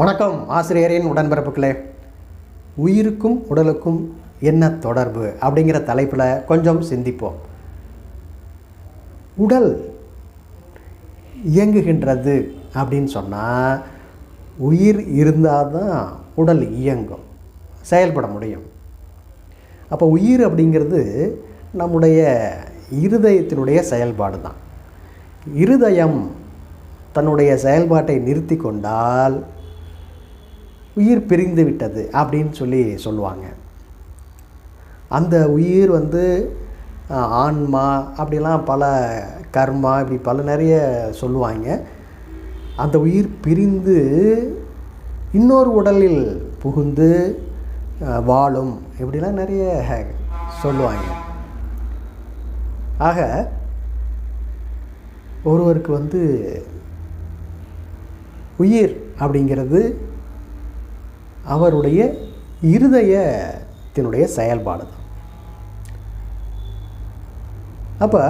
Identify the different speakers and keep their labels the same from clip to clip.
Speaker 1: வணக்கம் ஆசிரியரின் உடன்பிறப்புகளே. உயிருக்கும் உடலுக்கும் என்ன தொடர்பு அப்படிங்கிற தலைப்பில் கொஞ்சம் சிந்திப்போம். உடல் இயங்குகின்றது அப்படின்னு சொன்னால் உயிர் இருந்தால் தான் உடல் இயங்கும் செயல்பட முடியும். அப்போ உயிர் அப்படிங்கிறது நம்முடைய இருதயத்தினுடைய செயல்பாடு தான் இருதயம் தன்னுடைய செயல்பாட்டை நிறுத்தி கொண்டால் உயிர் பிரிந்து விட்டது அப்படின்னு சொல்லி சொல்லுவாங்க. அந்த உயிர் வந்து ஆன்மா அப்படிலாம் பல கர்மா இப்படி பல நிறைய சொல்லுவாங்க. அந்த உயிர் பிரிந்து இன்னொரு உடலில் புகுந்து வாழும் இப்படிலாம் நிறைய சொல்லுவாங்க. ஆக ஒருவருக்கு வந்து உயிர் அப்படிங்கிறது அவருடைய இருதயத்தினுடைய செயல்பாடு அப்போ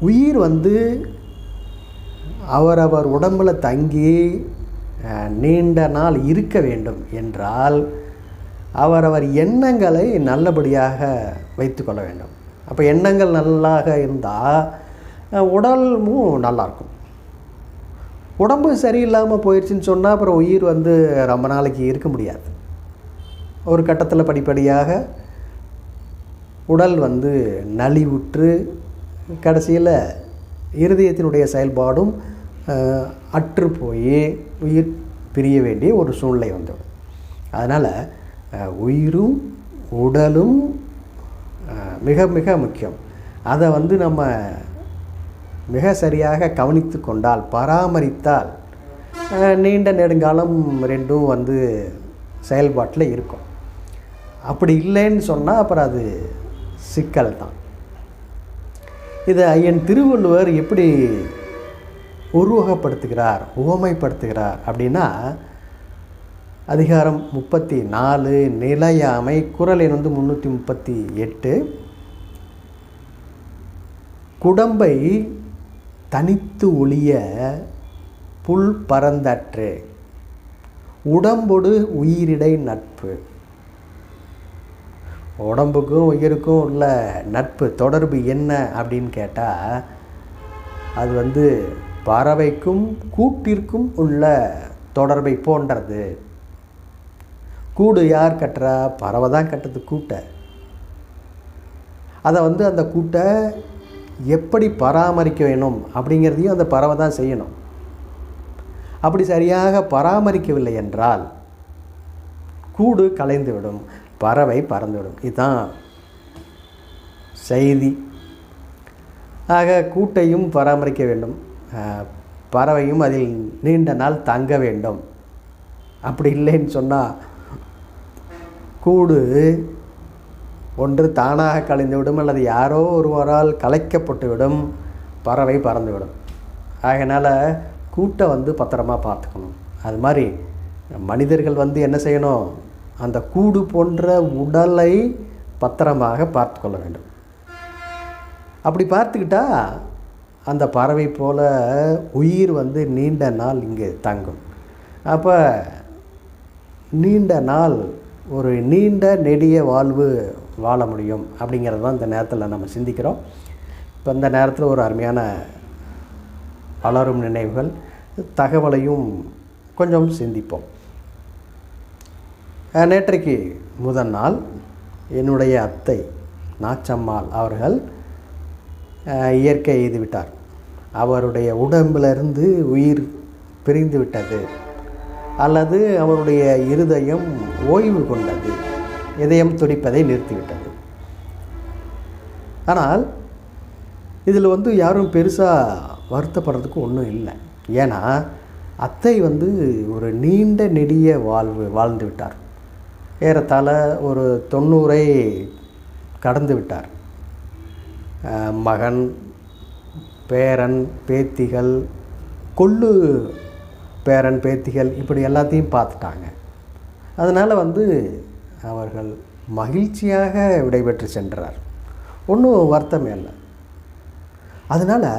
Speaker 1: உயிர் வந்து அவரவர் உடம்புல தங்கி நீண்ட நாள் இருக்க வேண்டும் என்றால் அவரவர் எண்ணங்களை நல்லபடியாக வைத்துக்கொள்ள வேண்டும். அப்போ எண்ணங்கள் நல்லாக இருந்தால் உடலும் நல்லாயிருக்கும். உடம்பு சரியில்லாமல் போயிடுச்சுன்னு சொன்னால் அப்புறம் உயிர் வந்து ரொம்ப நாளைக்கு இருக்க முடியாது. ஒரு கட்டத்தில் படிப்படியாக உடல் வந்து நலிவுற்று கடைசியில் இருதயத்தினுடைய செயல்பாடும் அற்று போய் உயிர் பிரிய வேண்டிய ஒரு சூழ்நிலை வந்துடும். அதனால் உயிரும் உடலும் மிக மிக முக்கியம். அதை வந்து நம்ம மிக சரியாக கவனித்து கொண்டால் பராமரித்தால் நீண்ட நெடுங்காலம் ரெண்டும் வந்து செயல்பாட்டில் இருக்கும். அப்படி இல்லைன்னு சொன்னால் அப்புறம் அது சிக்கல் தான். இதை ஐயன் திருவள்ளுவர் எப்படி உருவகப்படுத்துகிறார் உவமைப்படுத்துகிறார் அப்படின்னா அதிகாரம் முப்பத்தி நாலு நிலையாமை குரல் எண் வந்து முந்நூற்றி முப்பத்தி எட்டு குடம்பை தனித்து ஒளிய புல் பரந்தற்று. உடம்பொடு உயிரிடை நட்பு. உடம்புக்கும் உயிருக்கும் உள்ள நட்பு தொடர்பு என்ன அப்படின்னு கேட்டால் அது வந்து பறவைக்கும் கூட்டிற்கும் உள்ள தொடர்பை போன்றது. கூடு யார் கட்டுறா? பறவை தான் கட்டுறது கூட்டை. அதை வந்து அந்த கூட்டை எப்படி பராமரிக்க வேணும் அப்படிங்கிறதையும் அந்த பறவை தான் செய்யணும். அப்படி சரியாக பராமரிக்கவில்லை என்றால் கூடு கலைந்துவிடும் பறவை பறந்துவிடும். இதுதான் செய்தி. ஆக கூட்டையும் பராமரிக்க வேண்டும். பறவையும் அதில் நீண்ட நாள் தங்க வேண்டும். அப்படி இல்லைன்னு சொன்னால் கூடு ஒன்று தானாக கழிந்துவிடும் அல்லது யாரோ ஒருவரால் கலைக்கப்பட்டு விடும் பறவை பறந்துவிடும். ஆகையினால் கூட்டை வந்து பத்திரமாக பார்த்துக்கணும். அது மாதிரி மனிதர்கள் வந்து என்ன செய்யணும்? அந்த கூடு போன்ற உடலை பத்திரமாக பார்த்து கொள்ள வேண்டும். அப்படி பார்த்துக்கிட்டா அந்த பறவை போல உயிர் வந்து நீண்ட நாள் இங்கே தங்கும். அப்போ நீண்ட நாள் ஒரு நீண்ட நெடிய வாழ்வு வாழ முடியும் அப்படிங்கிறது தான் இந்த நேரத்தில் நம்ம சிந்திக்கிறோம். இப்போ இந்த நேரத்தில் ஒரு அருமையான வளரும் நினைவுகள் தகவலையும் கொஞ்சம் சிந்திப்போம். நேற்றைக்கு முதல் நாள் என்னுடைய அத்தை நாச்சம்மாள் அவர்கள் இயற்கை எய்துவிட்டார் அவருடைய உடம்பிலிருந்து உயிர் பிரிந்து விட்டது. அல்லது அவருடைய இருதயம் ஓய்வு கொண்டது. இதயம் துடிப்பதை நிறுத்திவிட்டது. ஆனால் இதில் வந்து யாரும் பெருசாக வருத்தப்படுறதுக்கு ஒன்றும் இல்லை. ஏன்னா அத்தை வந்து ஒரு நீண்ட நெடிய வாழ்வு வாழ்ந்து விட்டார். ஏறத்தாழ ஒரு தொண்ணூறை கடந்து விட்டார். மகன் பேரன் பேத்திகள் கொள்ளு பேரன் பேத்திகள் இப்படி எல்லாத்தையும் பார்த்துட்டாங்க. அதனால் வந்து அவர்கள் மகிழ்ச்சியாக விடைபெற்று சென்றார். ஒன்றும் வருத்தமே இல்லை. அதனால்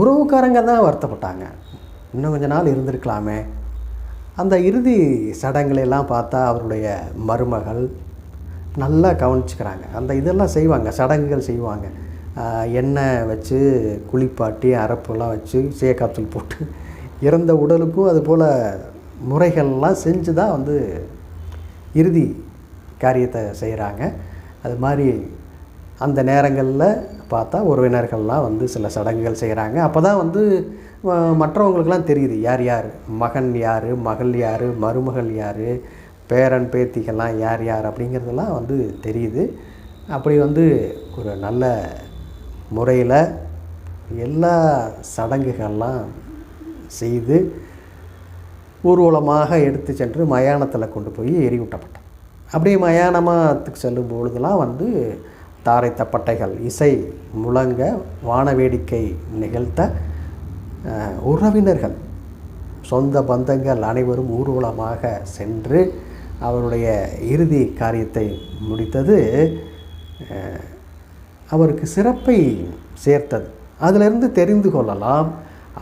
Speaker 1: உறவுக்காரங்க தான் வருத்தப்பட்டாங்க. இன்னும் கொஞ்ச நாள் இருந்திருக்கலாமே. அந்த இறுதி சடங்குகளெல்லாம் பார்த்தா அவருடைய மருமகள் நல்லா கவனிச்சுக்கிறாங்க. அந்த இதெல்லாம் செய்வாங்க சடங்குகள் செய்வாங்க. எண்ணெய் வச்சு குளிப்பாட்டி அரப்புலாம் வச்சு சேக்காத்தூள் போட்டு இறந்த உடலுக்கும் அது போல் முறைகள்லாம் செஞ்சு தான் வந்து இறுதி காரியத்தை செய்கிறாங்க. அது மாதிரி அந்த நேரங்களில் பார்த்தா உறவினர்கள்லாம் வந்து சில சடங்குகள் செய்கிறாங்க. அப்போ தான் வந்து மற்றவங்களுக்கெல்லாம் தெரியுது யார் யார் மகன் யார் மகள் யார் மருமகள் யார் பேரன் பேத்திகள்லாம் யார் யார் அப்படிங்கிறதெல்லாம் வந்து தெரியுது. அப்படி வந்து ஒரு நல்ல முறையில் எல்லா சடங்குகள்லாம் செய்து ஊர்வலமாக எடுத்து சென்று மயானத்தில் கொண்டு போய் எரியூட்டப்பட்டது அப்படியே மயானமாகத்துக்கு செல்லும் பொழுதெல்லாம் வந்து தாரை தப்பட்டைகள் இசை முழங்க வானவேடிக்கை நிகழ்த்த உறவினர்கள் சொந்த பந்தங்கள் அனைவரும் ஊர்வலமாக சென்று அவருடைய இறுதி காரியத்தை முடித்தது. அவருக்கு சிறப்பை சேர்த்தது. அதிலிருந்து தெரிந்து கொள்ளலாம்.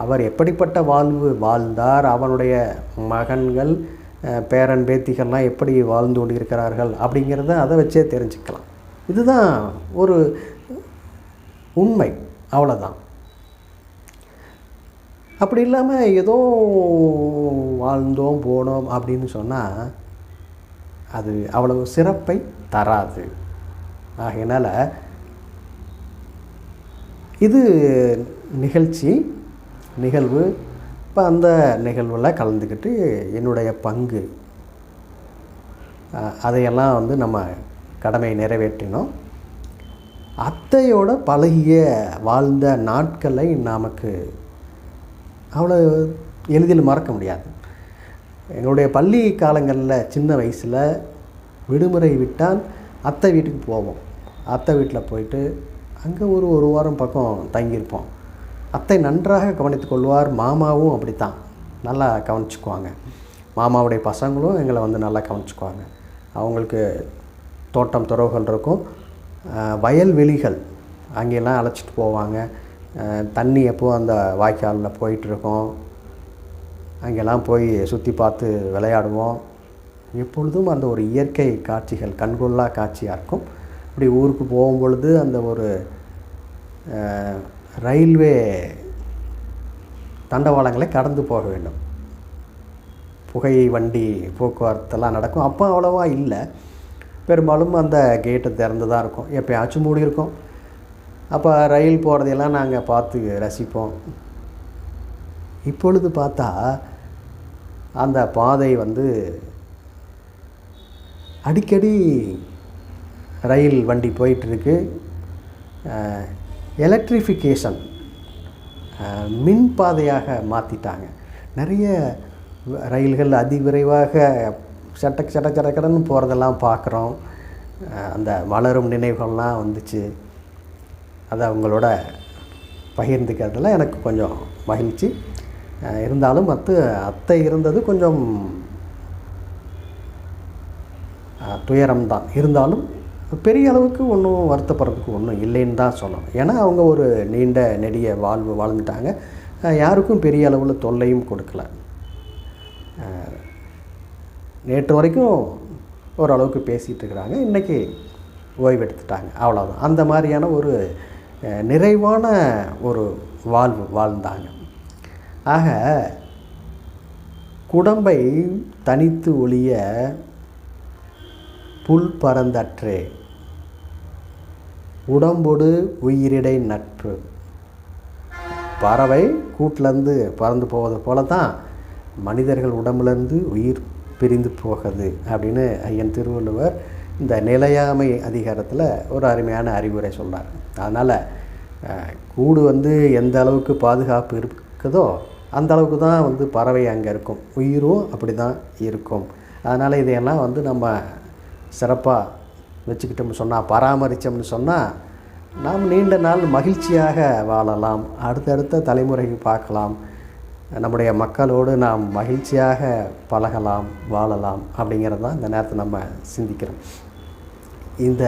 Speaker 1: அவர் எப்படிப்பட்ட வாழ்வு வாழ்ந்தார் அவனுடைய மகன்கள் பேரன் பேத்திகள்லாம் எப்படி வாழ்ந்து கொண்டிருக்கிறார்கள் அப்படிங்கிறத அதை வச்சே தெரிஞ்சுக்கலாம். இதுதான் ஒரு உண்மை அவ்வளோதான் அப்படி இல்லாமல் ஏதோ வாழ்ந்தோம் போனோம் அப்படின்னு சொன்னால் அது அவ்வளவு சிறப்பை தராது. ஆகையினால் இது நிகழ்ச்சி நிகழ்வு. இப்போ அந்த நிகழ்வில் கலந்துக்கிட்டு என்னுடைய பங்கு. அதையெல்லாம் வந்து நம்ம கடமையை நிறைவேற்றினோம். அத்தையோட பழகிய வாழ்ந்த நாட்களை நமக்கு அவ்வளோ எளிதில் மறக்க முடியாது. எங்களுடைய பள்ளி காலங்களில் சின்ன வயசில் விடுமுறை விட்டால் அத்தை வீட்டுக்கு போவோம். அத்தை வீட்டில் போயிட்டு அங்கே ஒரு ஒரு வாரம் பக்கம் தங்கியிருப்போம். அத்தை நன்றாக கவனித்து கொள்வார் மாமாவும் அப்படித்தான். நல்லா கவனிச்சுக்குவாங்க. மாமாவுடைய பசங்களும் எங்களை வந்து நல்லா கவனிச்சுக்குவாங்க. அவங்களுக்கு தோட்டம் துறவுகள் இருக்கும். வயல்வெளிகள் அங்கெல்லாம் அழைச்சிட்டு போவாங்க. தண்ணி எப்போ அந்த வாய்க்காலில் போயிட்டுருக்கோம். அங்கெல்லாம் போய் சுற்றி பார்த்து விளையாடுவோம். எப்பொழுதும் அந்த ஒரு இயற்கை காட்சிகள் கண்கொள்ளா காட்சியாக இருக்கும். இப்படி ஊருக்கு போகும் பொழுது அந்த ஒரு ரயில்வே தண்டவாளங்களை கடந்து போக வேண்டும். புகை வண்டி போக்குவரத்தெல்லாம் நடக்கும். அப்போ அவ்வளோவா இல்லை. பெரும்பாலும் அந்த கேட்டு திறந்து தான் இருக்கும். எப்போயாச்சும் மூடி இருக்கும் அப்போ ரயில் போகிறதையெல்லாம் நாங்கள் பார்த்து ரசிப்போம். இப்பொழுது பார்த்தா அந்த பாதை வந்து அடிக்கடி ரயில் வண்டி போயிட்டுருக்கு எலக்ட்ரிஃபிகேஷன் மின் பாதையாக மாற்றிட்டாங்க நிறைய ரயில்கள் அதிவிரைவாக சட்டக் சட சடக்கடன்னு போகிறதெல்லாம் பார்க்குறோம் அந்த மலரும் நினைவுகள்லாம் வந்துச்சு. அதை அவங்களோட பகிர்ந்துக்கிறதுல எனக்கு கொஞ்சம் மகிழ்ச்சி. இருந்தாலும் மற்ற அத்தை இருந்தது கொஞ்சம் துயரம்தான். இருந்தாலும் பெரிய அளவுக்கு ஒன்றும் வருத்தப்படுறதுக்கு ஒன்றும் இல்லைன்னு தான் சொல்லணும். ஏன்னா அவங்க ஒரு நீண்ட நெடிய வாழ்வு வாழ்ந்துட்டாங்க. யாருக்கும் பெரிய அளவில் தொல்லையும் கொடுக்கல. நேற்று வரைக்கும் ஓரளவுக்கு பேசிகிட்டு இருக்கிறாங்க. இன்றைக்கி ஓய்வு எடுத்துட்டாங்க அவ்வளோதான் அந்த மாதிரியான ஒரு நிறைவான ஒரு வாழ்வு வாழ்ந்தாங்க. ஆக குடம்பை தனித்து ஒளிய புல் பறந்தற்றே உடம்பொடு உயிரிடை நட்பு. பறவை கூட்டிலேருந்து பறந்து போவது போல தான் மனிதர்கள் உடம்புலேருந்து உயிர் பிரிந்து போகுது அப்படின்னு ஐயன் திருவள்ளுவர் இந்த நிலையாமை அதிகாரத்தில் ஒரு அருமையான அறிவுரை சொல்கிறார் அதனால் கூடு வந்து எந்த அளவுக்கு பாதுகாப்பு இருக்குதோ அந்த அளவுக்கு தான் வந்து பறவை அங்கே இருக்கும். உயிரும் அப்படி தான் இருக்கும். அதனால் இதையெல்லாம் வந்து நம்ம சிறப்பாக வச்சுக்கிட்டோம்னு சொன்னால் பராமரித்தோம்னு சொன்னால் நாம் நீண்ட நாள் மகிழ்ச்சியாக வாழலாம். அடுத்தடுத்த தலைமுறைக்கு பார்க்கலாம். நம்முடைய மக்களோடு நாம் மகிழ்ச்சியாக பழகலாம் வாழலாம் அப்படிங்கிறது தான் இந்த நேரத்தை நம்ம சிந்திக்கிறோம். இந்த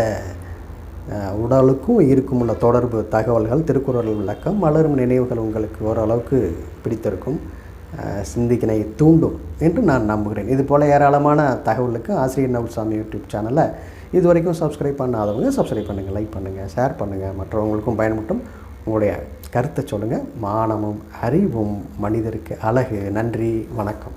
Speaker 1: உடலுக்கும் இருக்கும் உள்ள தொடர்பு தகவல்கள் திருக்குறள் விளக்கம் மலரும் நினைவுகள் உங்களுக்கு ஓரளவுக்கு பிடித்திருக்கும். சிந்திக்கனை சிந்திக்கினை தூண்டும் என்று நான் நம்புகிறேன். இது போல் ஏராளமான தகவலுக்கு ஆசிரியர் நவுல்சாமி யூடியூப் சேனலை இது வரைக்கும் சப்ஸ்கிரைப் பண்ணாதவங்க சப்ஸ்கிரைப் பண்ணுங்கள் லைக் பண்ணுங்கள் ஷேர் பண்ணுங்கள் மற்றவங்களுக்கும் பயன்பட்டும் உங்களுடைய கருத்தை சொல்லுங்கள் மானமும் அறிவும் மனிதருக்கு அழகு. நன்றி வணக்கம்.